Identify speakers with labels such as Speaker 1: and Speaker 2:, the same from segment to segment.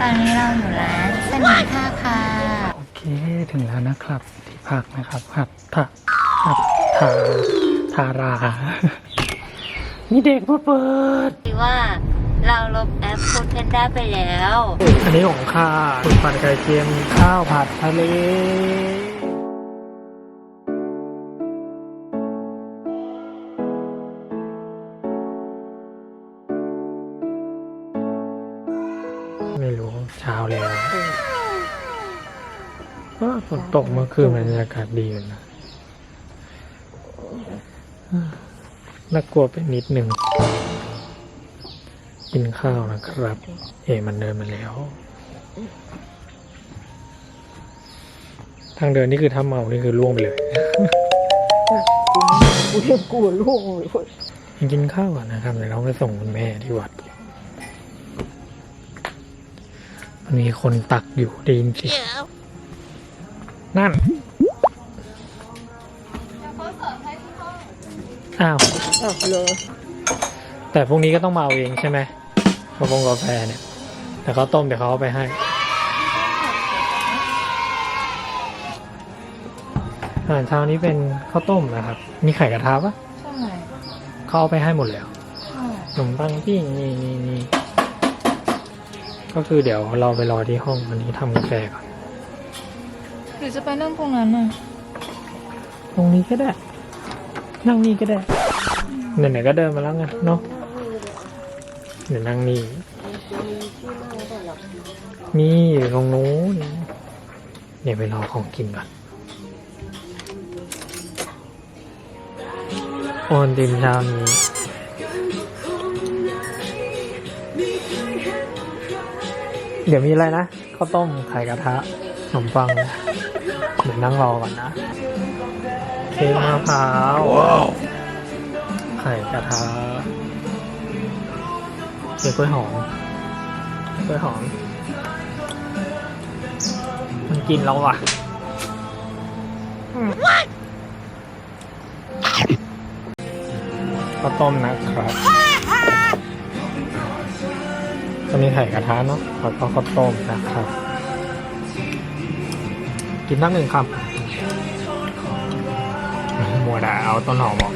Speaker 1: ตอนนี้เราอยู่ร้านสนิทท่าค่ะ
Speaker 2: โอเคถึงแล้วนะครับที่พักนะครับหัดทาหัดทาทารา มีเด็กมาเปิด
Speaker 1: คือว่าเราลบแอปฟูดเพนด้าไปแล้ว
Speaker 2: อันนี้ของข้าคุณผัดไก่เค็มข้าวผัดทะเล ตกเมื่อคืนบรรยากาศดีอยู่นะน่ากลัวไปนิดหนึ่ง กินข้าวนะครับ เอมันเดินมาแล้ว ทางเดินนี่คือถ้าเมานี่คือล่วงไปเลย
Speaker 3: กูเรียกกูลูกเลย
Speaker 2: ยังกินข้าวก่อนนะครับเดี๋ยวเราไปส่งคุณแม่ที่วัด มันมีคนตักอยู่ได้ยินเสียง นั่นอ้าว
Speaker 3: อ้าวเลย
Speaker 2: แต่พรุ่งนี้ก็ต้องมาเอาเองใช่ไหมกาแฟกาแฟเนี่ยแต่เขาต้มเดี๋ยวเขาเอาไปให้อาหารเช้านี้เป็นข้าวต้มนะครับ มีไข่กระทะปะ
Speaker 1: ใช่
Speaker 2: เขาเอาไปให้หมดแล้ว
Speaker 1: ใช่
Speaker 2: ขนมปังปิ้งนี่นี่นี่ก็คือเดี๋ยวเราไปรอที่ห้องวันนี้ทำกาแฟก่อน
Speaker 1: หรือจะไปนั่งตรงนั้นน่ะ
Speaker 2: ตรงนี้ก็ได้ นั่งนี่ก็ได้ไหนๆก็เดินมาแล้วไงเนาะเดี๋ยวนั่งนี่นี่อยู่ตรงนู้นเดี๋ยวไปรอของกินก่อนโอนติมเช้านี้เดี๋ยวมีอะไรนะข้าวต้มไข่กระทะขนมปังเดี๋ยวนั่งรอก่อนนะ เค้กมะพร้าวไข่กระทะเค้กกล้วยหอมกล้วยหอม มันกินแล้วว่ะข้าวต้มนะครับจะมีไข่กระทะเนาะแล้วก็ข้าวต้มนะครับ กินตั้งหนึ่งคำมัวด่าเอาต้นหอมออก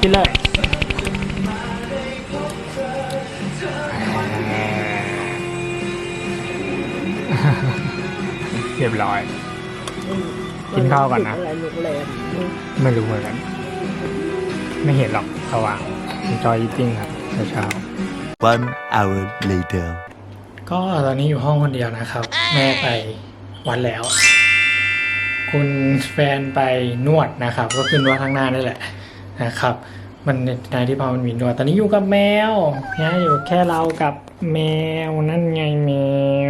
Speaker 2: กินเลยเรียบร้อย กินข้าวก่อนนะ
Speaker 3: อะไรโรงแรม
Speaker 2: ไม่รู้เหมือนกัน ไม่เห็นหรอกสว่างจอยติ้งครับเช้า
Speaker 4: One hour later.
Speaker 2: ๆก็ตอนนี้อยู่ห้องคนเดียวนะครับ แม่ไป วัดแล้ว คุณแฟนไปนวดนะครับ ก็คือนวดข้างหน้านี่แหละนะครับ มันในที่พอมันมีนวดตอนนี้อยู่กับแมวนะอยู่แค่เรากับแมวนั่นไงแม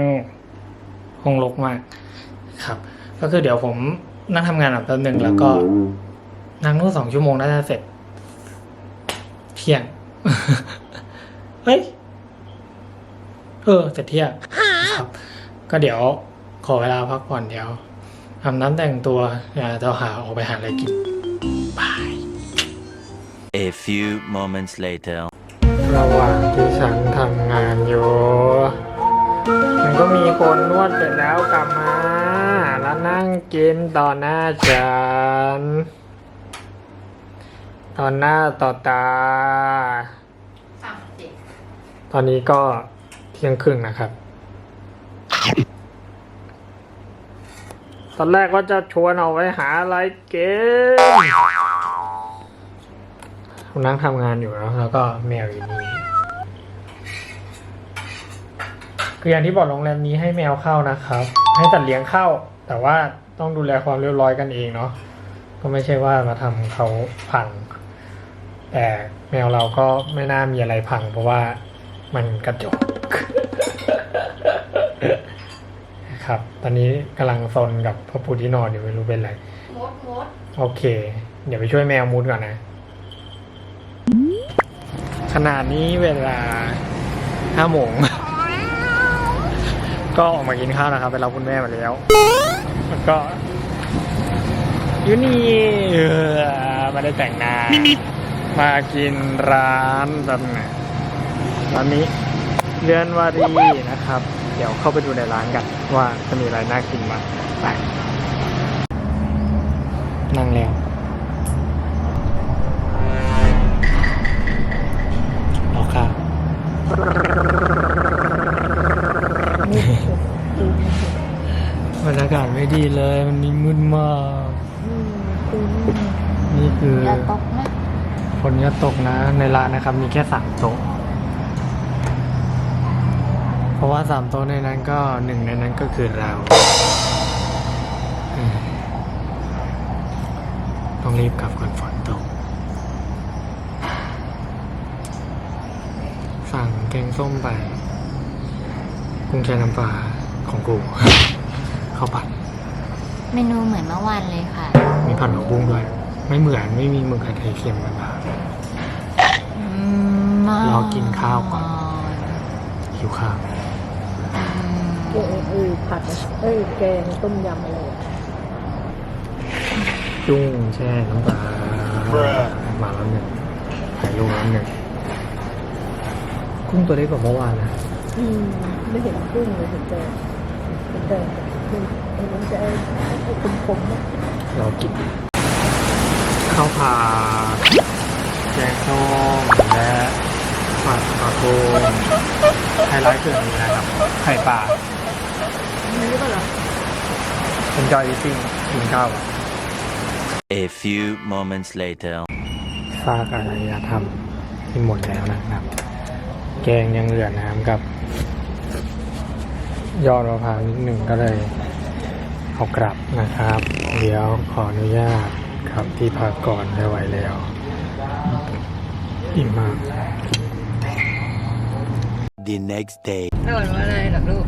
Speaker 2: วคงลกมากครับ ก็คือเดี๋ยวผมนั่งทำงานแบบแป๊บหนึ่งแล้วก็นั่งนู่นสองชั่วโมงน่าจะเสร็จ เที่ยง เฮ้ย เออเสร็จเที่ยงครับ ก็เดี๋ยว ขอเวลาพักผ่อนเดี๋ยวอาบน้ำแต่งตัวเดี๋ยวจะหาออกไปหาอะไรกินบาย
Speaker 4: A few moments later.
Speaker 2: ระหว่างที่ฉันทำงานอยู่ มันก็มีคนนวดเสร็จแล้วกลับมา แล้วนั่งกินต่อหน้าฉันต่อหน้าต่อตา
Speaker 1: สั่งสิ
Speaker 2: ตอนนี้ก็เที่ยงครึ่งนะครับ ตอนแรกว่าจะชวนออกไปหาอะไรเกินผมนั่งทำงานอยู่แล้วแล้วก็แมวอยู่นี่คืออย่างที่บอกโรงแรมนี้ให้แมวเข้านะครับ ให้ตัดเลี้ยงเข้า แต่ว่าต้องดูแลความเรียบร้อยกันเองเนาะก็ไม่ใช่ว่ามาทำเขาพัง แต่แมวเราก็ไม่น่ามีอะไรพัง เพราะว่ามันกระจก ครับ ตอนนี้กำลังซนกับพ่อปูที่นอนอยู่ไม่รู้เป็นไร
Speaker 1: มดมด
Speaker 2: โอเค เดี๋ยวไปช่วยแมวมุดก่อนนะ ขนาดนี้เวลาห้าโมง ก็ออกมากินข้าวนะครับ ไปรับคุณแม่มาแล้ว แล้วก็อยูนี่เออไมาได้แต่งหน้ามากินร้านแบบไหนร้านนี้เรือนวารีนะครับเดี๋ยวเข้าไปดูในร้านกันว่าจะมีอะไรน่ากินบ้างไปนั่งแล้วรอค่ะ
Speaker 3: นี่คือบ
Speaker 2: รรยากาศไม่ดีเลย มันนี่มืดมาก
Speaker 3: อืมคือ
Speaker 2: นี่คือ
Speaker 1: อย่าตกนะ
Speaker 2: ฝนจะตกนะ ในร้านนะครับ มีแค่สามโต๊ะ เพราะว่าสามโต๊ะในนั้นก็หนึ่งในนั้นก็คือเราอืมต้องรีบกลับก่อนฝนตก สั่งแกงส้มไป กุ้งแช่น้ำปลาของกูข้าวผัด
Speaker 1: เมนูเหมือนเมื่อวานเลยค่ะ
Speaker 2: มีผัดผักบุ้งด้วย ไม่เหมือนไม่มีหมึกกระเทียมเค็มมันมา
Speaker 1: อืม
Speaker 2: รอกินข้าวก่อนหิวข้าว
Speaker 1: อืม
Speaker 3: เกงเอ้ยผัดเอ้ยแกงต้มยำอะไร
Speaker 2: จุ้งแช่น้ำปลามาแล้วหนึ่งถ่ายรูปแล้วหนึ่งกุ้งตัวเล็กกว่าเมื่อวานนะ
Speaker 3: อืมไม่เห็นกุ้งเลยเห็นแต่เห็นแต่มันมันจะไอ้ไอ้คมๆนะ
Speaker 2: เรากินข้าวผัดแกงส้มและผัดปลาโกไฮไลท์คืออันนี้นะครับ ไข่ปลา
Speaker 3: มีหรือเปล่าล่ะ
Speaker 2: เป็นจอยอีติ้งกินข้าว
Speaker 4: A few moments later.
Speaker 2: ซากอารยธรรมที่หมดแล้วนะครับ แกงยังเหลือน้ำกับ ยอดมะพร้าวนิดหนึ่งก็เลยเอากลับนะครับ เดี๋ยวขออนุญาตครับที่พักก่อนไม่ไหวแล้ว อิ่มมาก
Speaker 4: The next day.
Speaker 1: ไม่ว่าอะไรหรอกลูก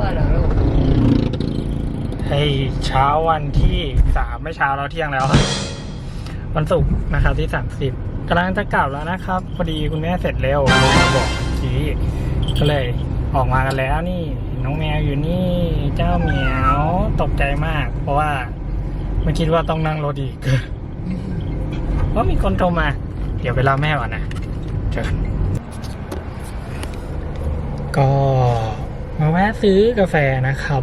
Speaker 1: กลัวหรอลูก
Speaker 2: ให้เช้าวันที่สามไม่เช้าแล้วเที่ยงแล้ว วันศุกร์นะครับที่สามสิบกำลังจะกลับแล้วนะครับ พอดีคุณแม่เสร็จเร็วบอกกี้ก็เลยออกมากันแล้วนี่น้องแมวอยู่นี่เจ้าเหมียวตกใจมาก เพราะว่าไม่คิดว่าต้องนั่งรถอีกเพราะมีคนโทรมา เดี๋ยวไปรับแม่ก่อนนะเจอกันก็มาแวะ ซื้อกาแฟนะครับ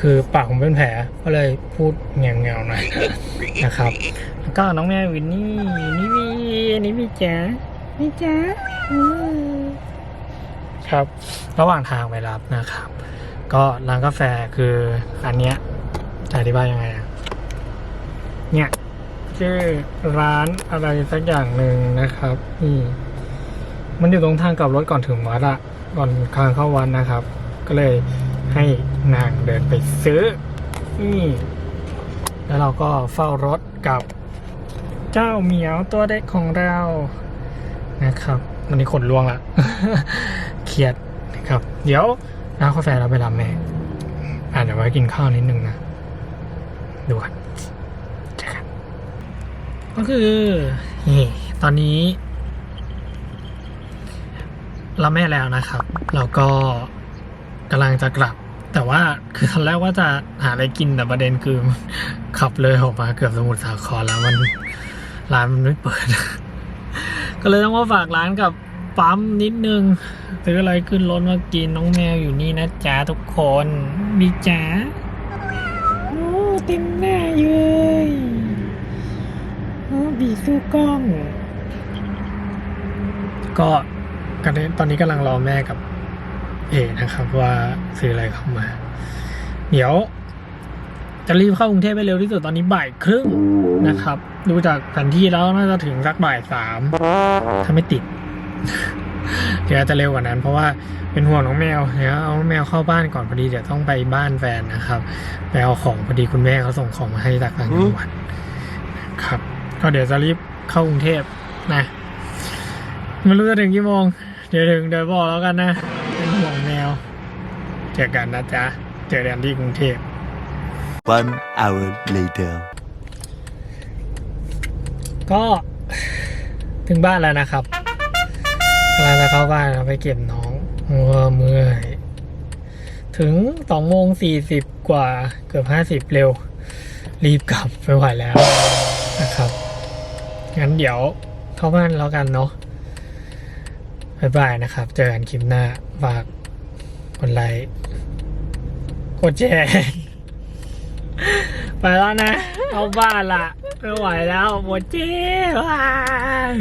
Speaker 2: คือปากผมเป็นแผลก็เลยพูดเงียวๆหน่อยนะครับแล้วก็น้องแม่วินนี่นี่วีนี่วีจ๋านี่จ๋าครับ ระหว่างทางไปรับนะครับ ก็ร้านกาแฟคืออันเนี้ยจะอธิบายยังไงอะเนี่ยชื่อร้านอะไรสักอย่างหนึ่งนะครับนี่มันอยู่ตรงทางกลับรถก่อนถึงวัดอะก่อนทางเข้าวัดนะครับ ก็เลยให้นางเดินไปซื้อ นี่ แล้วเราก็เฝ้ารถกับเจ้าเหมียวตัวเด็กของเรานะครับ วันนี้ขนล่วงละเครียดนะครับ เดี๋ยวน้ำกาแฟเราไปรับแม่อ่าเดี๋ยวไว้กินข้าวนิดนึงนะ ดูกันเจอกันก็คือนี่ตอนนี้รับแม่แล้วนะครับแล้วก็ กำลังจะกลับ แต่ว่าคือตอนแรกว่าจะหาอะไรกินแต่ประเด็นคือ ขับเลยออกมาเกือบสมุทรสาครแล้วมันร้านมันไม่เปิด ก็เลยต้องมาฝากร้านกับปั๊มนิดนึงซื้ออะไรขึ้นรถมากินน้องแมวอยู่นี่นะจ๊ะทุกคนมีจ๋าโอ้เต็มหน้าเลยโอ้บีสู้กล้อง ก็ตอนนี้กำลังรอแม่กับ เอนะครับ ว่าซื้ออะไรเข้ามา เดี๋ยว จะรีบเข้ากรุงเทพไปเร็วที่สุดตอนนี้บ่ายครึ่งนะครับ ดูจากแผนที่แล้วน่าจะถึงสักบ่ายสามถ้าไม่ติดเดี๋ยวจะเร็วกว่านั้น เพราะว่าเป็นห่วงน้องแมวเดี๋ยวเอาแมวเข้าบ้านก่อนพอดีเดี๋ยวต้องไปบ้านแฟนนะครับไปเอาของพอดีคุณแม่เขาส่งของมาให้จากต่างจังหวัดครับ ก็เดี๋ยวจะรีบเข้ากรุงเทพนะไม่รู้จะถึงกี่โมงเดี๋ยวถึงเดี๋ยวบอกแล้วกันนะ เป็นห่วงแมว เจอกันนะจ๊ะ เจอกันที่กรุงเทพ
Speaker 4: One hour later.
Speaker 2: ก็ถึงบ้านแล้วนะครับกำลังจะเข้าบ้านแล้วไปเก็บน้องเมื่อเมื่อย ถึงสองโมงสี่สิบกว่าเกือบห้าสิบเร็ว รีบกลับไม่ไหวแล้วนะครับ งั้นเดี๋ยวเข้าบ้านแล้วกันเนาะบ๊ายบายนะครับ เจอกันคลิปหน้าฝาก คนไลค์กดแชร์ไปแล้วนะ เอาบ้านละไม่ไหวแล้วหมดเจ๊บาย